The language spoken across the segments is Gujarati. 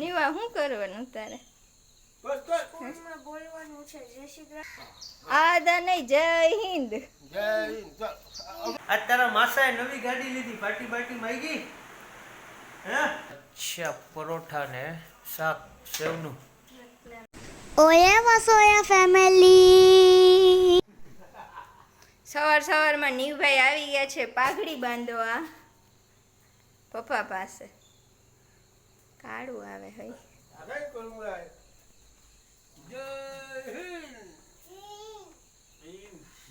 નીવા શું કરવાનું તારે? બસ બસ ફોનમાં બોલવાનું છે. જય શ્રી કૃષ્ણ. આદા નહીં જય હિન્દ. જય હિન્દ. ચાલ. આજ તારા માસાએ નવી ગાડી લીધી. પાર્ટી પાર્ટી માંગી હે? અચ્છા પરોઠા ને શાક સેવનું. ઓયા વસોયા ફેમિલી સવાર સવારમાં નીવભાઈ આવી ગયા છે પાઘડી બાંધવા પપ્પા પાસે. કાળું આવે હોય.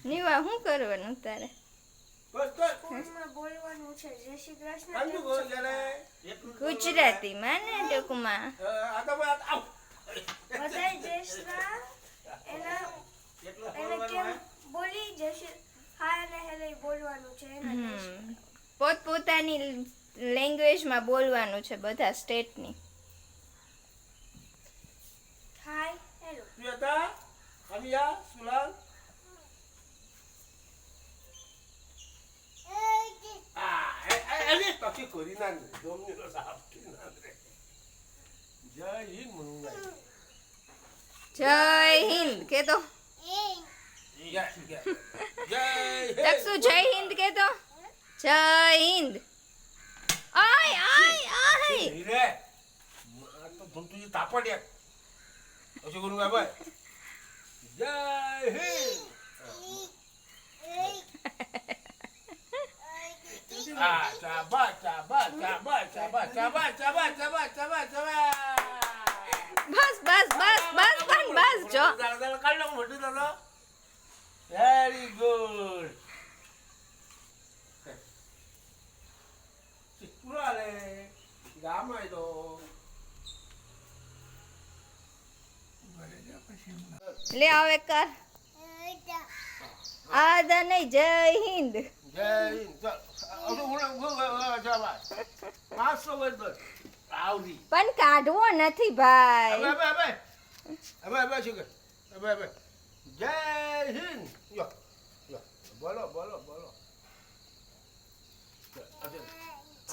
નીવા શું કરવાનું તારે? ગુજરાતી માં ને ટૂંકમાં. પોતપોતાની લેંગ્વેજમાં બોલવાનું છે બધા સ્ટેટની. હાય હેલો પ્રિયતા હમિયા જય હિન્દ કેતો? જય હિન્દ કેતો? જય હિન્દ. આય આય આય રે આ તો ધૂમતુજી તાપડ એક પછી ગુરુ ભાઈ જય હિન્દ આ ચાબા ચાબા ચાબા ચાબા ચાબા ચાબા ચાબા ચાબા ચાબા બસ બસ બસ બસ બસ બસ જો વેરી ગુડ ઉઘરાલે ગામમાં તો લે આવે કર. આદા નહીં જય હિન્દ. જય હિન્દ. પણ કાઢવો નથી ભાઈ. જય હિન્દ. બોલો બોલો બોલો.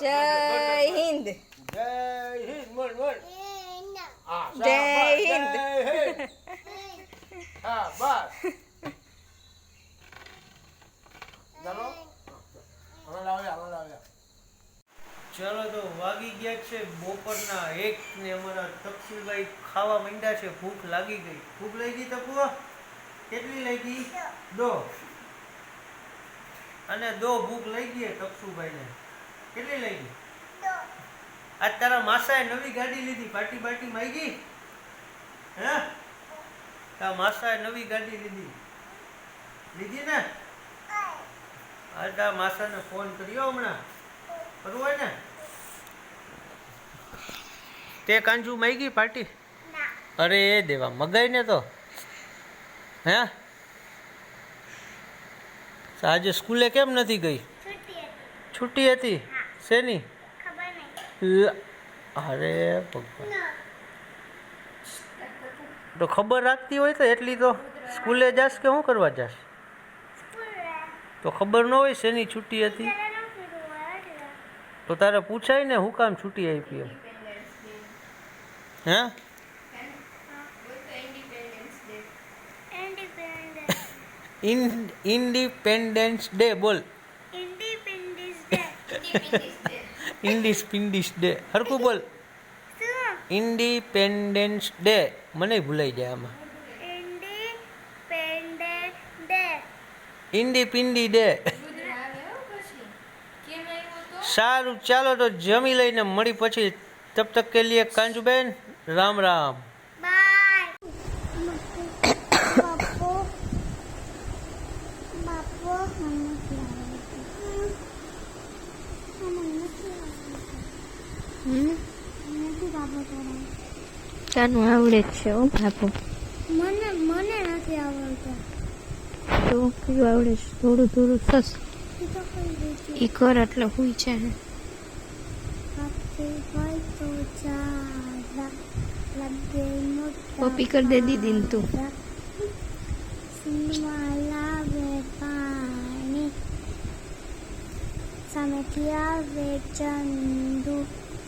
જય હિન્દ. જય હિન્દ મણ મણ જય હિન્દ. હા બસ ચાલો હવે લાવ્યા હવે લાવ્યા ચલો તો વાગી ગયા છે બપોરના એક ને અમારા તકસીરભાઈ ખાવા માંડ્યા છે. ભૂખ લાગી ગઈ. ભૂખ લઈ ગઈ તપુ કેટલી લાગી? દો. અને દો ભૂખ લાગી હે તકસુભાઈને કેટલી લઈ ગઈ? આજ તારા માસાએ નવી ગાડી લીધી પાર્ટી પાર્ટી માગી હે? તારા માસાએ નવી ગાડી લીધી. લીધી ને? આજ તારા માસાને ફોન કર્યો હમણાં. કરવું હોય ને? તે કાંજુ માગી પાર્ટી અરે એ દેવા મગાઈ ને તો. હે? આજે સ્કૂલે કેમ નથી ગઈ? છુટ્ટી હતી? શેની અરે ભગવાન. તો ખબર રાખતી હોય તો એટલી તો સ્કૂલે જાશ કે શું કરવા જાશ? તો ખબર ન હોય શેની છુટ્ટી હતી? તો તારે પૂછાય ને હું કામ છૂટી આપી એમ. હે? ઇન્ડિપેન્ડન્સ ડે બોલ. ઇન્ડિસ પિન્ડિસ ડે હરકું બોલ ઇન્ડિપેન્ડન્સ ડે મને ભૂલાઈ જાય આમાં ઇન્ડિપિન્ડી ડે સારું ચાલો તો જમી લઈને મળી પછી તબ તક કે લીએ કાંજુબેન રામ રામ તાનું આવડે જ છે ઓ બાપુ. મને મને નથી આવડતું. તો કયું આવડે છે થોડું થોડું થસ ઈ કર એટલે હોય છે કોપી કર દે દીદી ને તું. સામેથી આવે ચંદુ.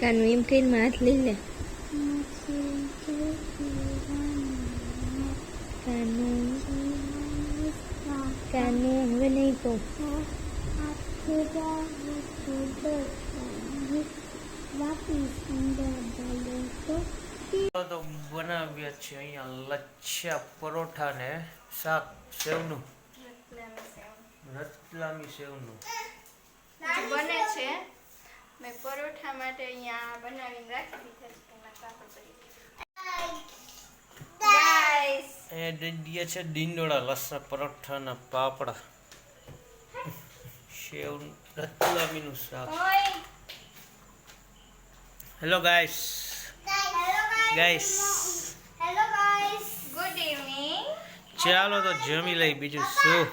કાનું એમ કહીને હાથ લઈ લે. કાનું. કાનું, હવે નહીં કહું. તો બનાવ્યા છે અહીંયા લચ્છા પરોઠા ને શાક સેવનું. રતલામી સેવનું. બને છે મેં પરોઠા માટે અહીંયા બનાવીને રાખી દીધા છે એના કાપડ તરીકે. ગાઈસ એ દઈએ છે ડીંડોળા લસણ પરોઠાના પાપડા. સેવ રતલામીનું શાક. Hello guys guys hello guys good evening ચાલો તો જમી લઈ બીજું શું?